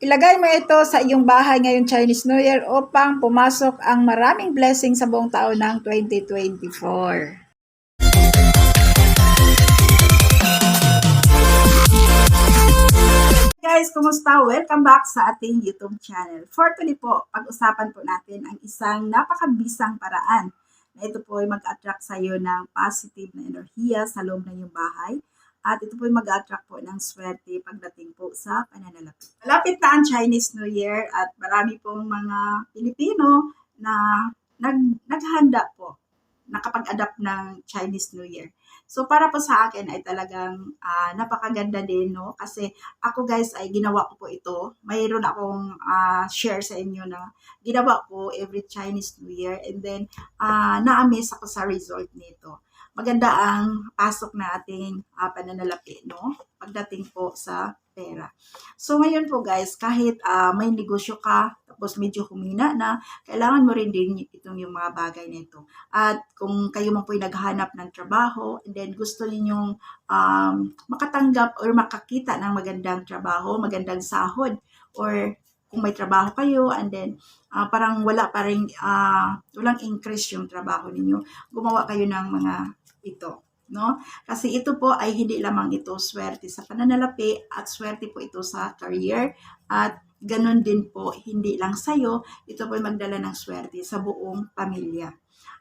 Ilagay mo ito sa iyong bahay ngayong Chinese New Year upang pumasok ang maraming blessing sa buong taon ng 2024. Guys, kumusta? Welcome back sa ating YouTube channel. For today po, pag-usapan po natin ang isang napakabisang paraan na ito po ay mag-attract sa iyo ng positive na enerhiya sa loob ng iyong bahay. At ito po ay mag-attract po ng swerte pagdating po sa pananalapi. Malapit na ang Chinese New Year at marami pong mga Pilipino na nag, naghanda po nakapag-adapt ng Chinese New Year. So para po sa akin ay talagang ah, napakaganda din no kasi ako guys ay ginawa ko po ito. Mayroon akong ah, share sa inyo na ginawa ko every Chinese New Year and then ah, na-amaze ako sa result nito. Maganda ang pasok na ating ah, pananalapi no pagdating po sa pera. So ngayon po guys, kahit ah, may negosyo ka tapos medyo humina na, kailangan mo rin din itong yung mga bagay nito. At kung kayo man po ay naghahanap ng trabaho, and then gusto ninyong um, makatanggap or makakita ng magandang trabaho, magandang sahod, or kung may trabaho kayo, and then ah, parang wala pa rin, ah, walang increase yung trabaho ninyo, gumawa kayo ng mga ito. No? Kasi ito po ay hindi lamang ito swerte sa pananalapi at swerte po ito sa career at ganun din po, hindi lang sa'yo, ito po ay magdala ng swerte sa buong pamilya.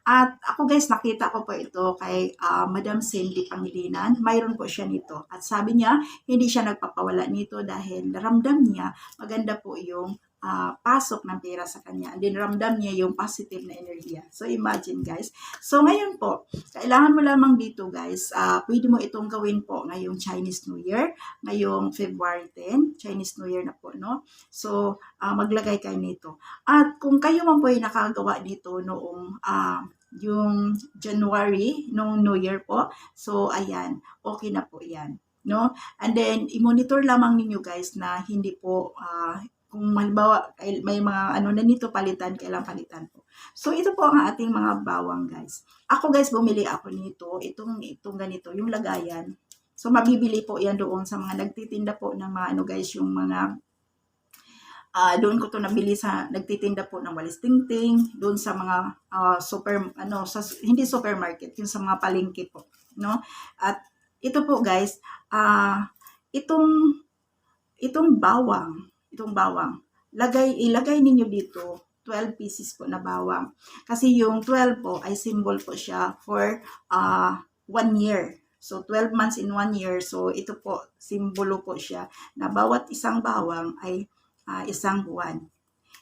At ako guys, nakita ko po ito kay ah, Madam Cindy Pangilinan. Mayroon po siya nito. At sabi niya, hindi siya nagpapawala nito dahil naramdam niya maganda po yung ah, pasok ng pera sa kanya. And then ramdam niya yung positive na enerhiya. So imagine guys. So ngayon po, kailangan mo lamang dito guys, ah, pwede mo itong gawin po ngayong Chinese New Year, ngayong February 10, Chinese New Year na po, no? So, ah, maglagay kayo nito. At kung kayo man po ay nakagawa dito noong ah, yung January, nung New Year po, so ayan, okay na po yan. No? And then, i-monitor lamang ninyo guys na hindi po, ah, kung halimbawa may mga ano na nito palitan, kailang palitan po. So, ito po ang ating mga bawang guys. Ako guys, bumili ako nito, itong, itong ganito, yung lagayan. So, mabibili po yan doon sa mga nagtitinda po ng mga ano guys, yung mga ah doon ko to nabili sa nagtitinda po ng walis tingting, doon sa mga ah, super ano sa hindi supermarket, yung sa mga palengke po, no? At ito po guys, ah itong itong bawang, itong bawang, lagay ilagay ninyo dito 12 pieces po na bawang. Kasi yung 12 po ay symbol po siya for ah one year. So, 12 months in one year. So, ito po, simbolo po siya na bawat isang bawang ay ah, isang buwan.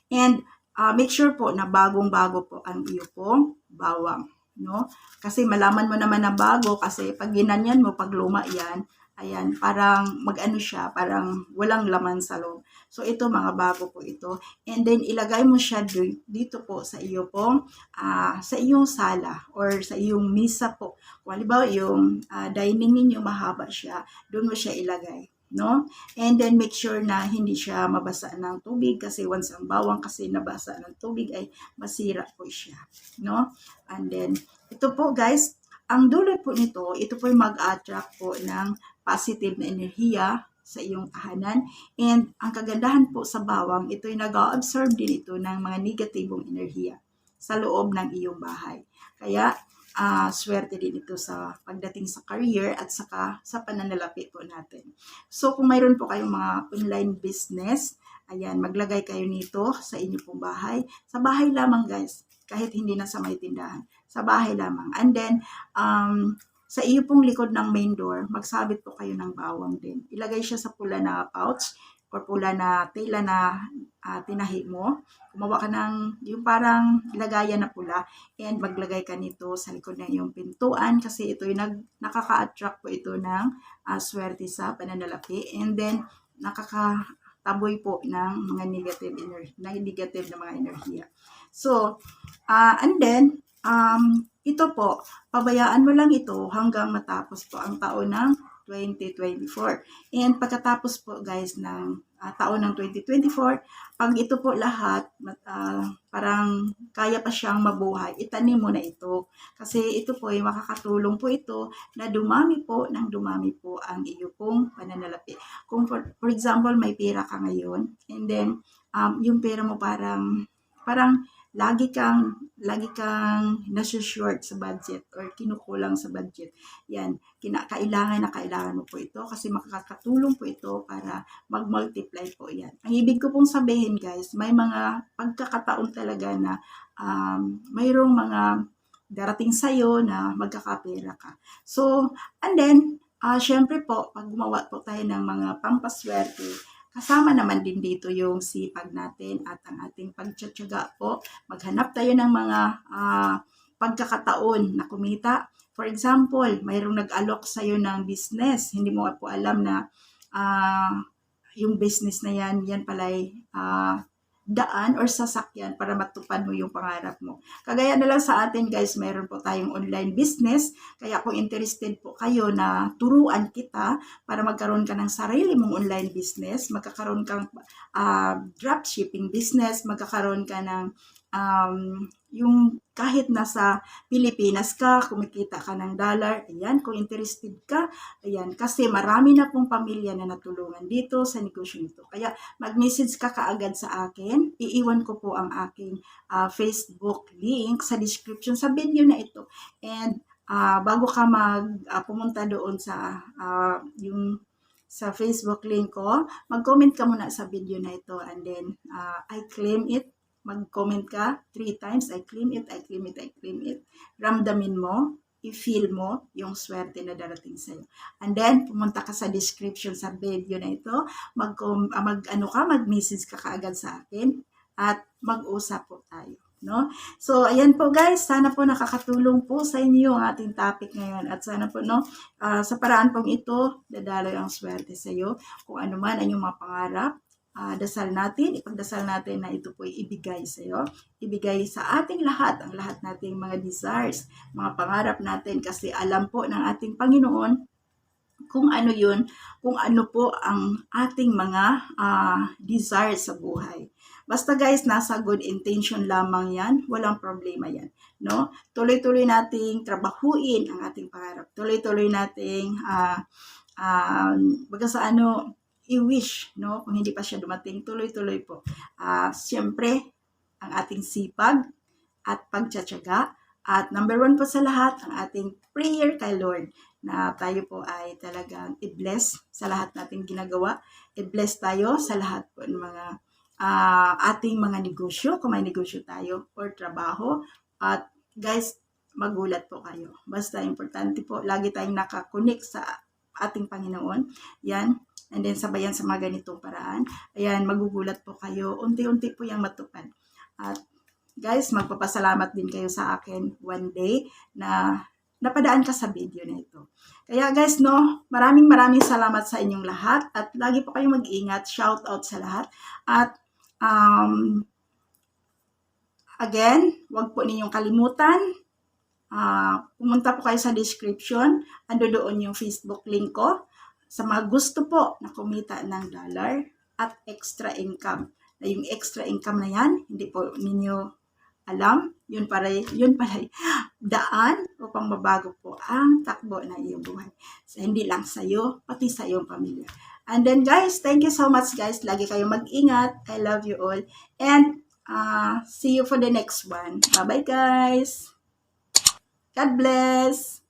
And ah, make sure po na bagong-bago po ang iyo pong bawang. No? Kasi malaman mo naman na bago kasi pag ginanyan mo, pag luma yan, ayan, parang mag-ano siya, parang walang laman sa loob. So ito mga bago po ito. And then ilagay mo siya di- dito po sa iyo pong ah, sa iyong sala or sa iyong misa po. Kung halimbawa yung ah, dining ninyo mahaba siya, doon mo siya ilagay no? And then make sure na hindi siya mabasa ng tubig kasi once ang bawang kasi nabasa ng tubig ay masira po siya, no? And then ito po guys, ang dulot po nito, ito po yung mag-attract po ng positive na enerhiya sa iyong tahanan. And ang kagandahan po sa bawang, ito yung nag-absorb din ito ng mga negatibong enerhiya sa loob ng iyong bahay. Kaya ah swerte din ito sa pagdating sa career at saka sa pananalapi po natin. So kung mayroon po kayong mga online business, ayan, maglagay kayo nito sa inyo pong bahay. Sa bahay lamang guys, kahit hindi na sa may tindahan. Sa bahay lamang. And then, um, sa iyo pong likod ng main door, magsabit po kayo ng bawang din. Ilagay siya sa pula na pouch or pula na tela na ah, tinahi mo. Gumawa ka ng yung parang lagayan na pula and maglagay ka nito sa likod ng iyong pintuan kasi ito yung nag, nakaka-attract po ito ng ah, swerte sa pananalapi and then nakakataboy po ng mga negative energy, negative na mga enerhiya. So, ah and then, um, ito po, pabayaan mo lang ito hanggang matapos po ang taon ng 2024. And pagkatapos po guys ng ah, taon ng 2024, pag ito po lahat, ah, parang kaya pa siyang mabuhay, itanim mo na ito. Kasi ito po ay makakatulong po ito na dumami po ng dumami po ang iyo pong pananalapi. Kung for, for example, may pera ka ngayon, and then um, yung pera mo parang, parang lagi kang, lagi kang nasushort sa budget or kinukulang sa budget. Yan, kina, kailangan na kailangan mo po ito kasi makakatulong po ito para mag-multiply po yan. Ang ibig ko pong sabihin guys, may mga pagkakataon talaga na um, mayroong mga darating sa'yo na magkakapera ka. So, and then, ah syempre po, pag gumawa po tayo ng mga pampaswerte, kasama naman din dito yung sipag natin at ang ating pagtsatsaga po. Maghanap tayo ng mga ah, pagkakataon na kumita. For example, mayroong nag-alok sa'yo ng business. Hindi mo po alam na ah, yung business na yan, yan pala'y ah, daan or sasakyan para matupad mo yung pangarap mo. Kagaya na lang sa atin guys, meron po tayong online business. Kaya kung interested po kayo na turuan kita para magkaroon ka ng sarili mong online business, magkakaroon kang uh, dropshipping business, magkakaroon ka ng um, yung kahit nasa Pilipinas ka, kumikita ka ng dollar, ayan, kung interested ka, ayan, kasi marami na pong pamilya na natulungan dito sa negosyo nito. Kaya mag-message ka kaagad sa akin, iiwan ko po ang aking ah, Facebook link sa description sa video na ito. And ah, bago ka mag ah, pumunta doon sa ah, yung sa Facebook link ko, mag-comment ka muna sa video na ito and then ah, I claim it mag-comment ka three times, I claim it, I claim it, I claim it. Ramdamin mo, i-feel mo yung swerte na darating sa'yo. And then, pumunta ka sa description sa video na ito, mag, ah, mag ano ka, mag-message ka kaagad sa akin, at mag-usap po tayo. No? So, ayan po guys, sana po nakakatulong po sa inyo ang ating topic ngayon. At sana po, no, ah, sa paraan pong ito, dadaloy ang swerte sa iyo. Kung ano man ang inyong mga pangarap, ah, dasal natin, ipagdasal natin na ito po ay ibigay sa iyo. Ibigay sa ating lahat, ang lahat nating mga desires, mga pangarap natin kasi alam po ng ating Panginoon kung ano yun, kung ano po ang ating mga ah, desires sa buhay. Basta guys, nasa good intention lamang yan, walang problema yan. No? Tuloy-tuloy nating trabahuin ang ating pangarap. Tuloy-tuloy nating ah um, baga sa ano, i-wish, no? Kung hindi pa siya dumating, tuloy-tuloy po. Ah, siyempre, ang ating sipag at pagtsatsaga. At number one po sa lahat, ang ating prayer kay Lord na tayo po ay talagang i-bless sa lahat nating ginagawa. I-bless tayo sa lahat po ng mga ah, ating mga negosyo, kung may negosyo tayo or trabaho. At guys, magulat po kayo. Basta importante po, lagi tayong nakakonek sa ating Panginoon. Yan. And then sabayan sa mga ganitong paraan. Ayan, magugulat po kayo. Unti-unti po yung matupad. At guys, magpapasalamat din kayo sa akin one day na napadaan ka sa video na ito. Kaya guys, no, maraming maraming salamat sa inyong lahat at lagi po kayong mag-ingat. Shout out sa lahat. At um, again, wag po ninyong kalimutan. Ah, pumunta po kayo sa description. Ando doon yung Facebook link ko. Sa mga gusto po na kumita ng dollar at extra income. Na yung extra income na yan, hindi po ninyo alam, yun para yun pala daan upang mabago po ang takbo ng iyong buhay. So, hindi lang sa iyo, pati sa iyong pamilya. And then guys, thank you so much guys. Lagi kayong mag-ingat. I love you all. And uh, see you for the next one. Bye-bye guys. God bless.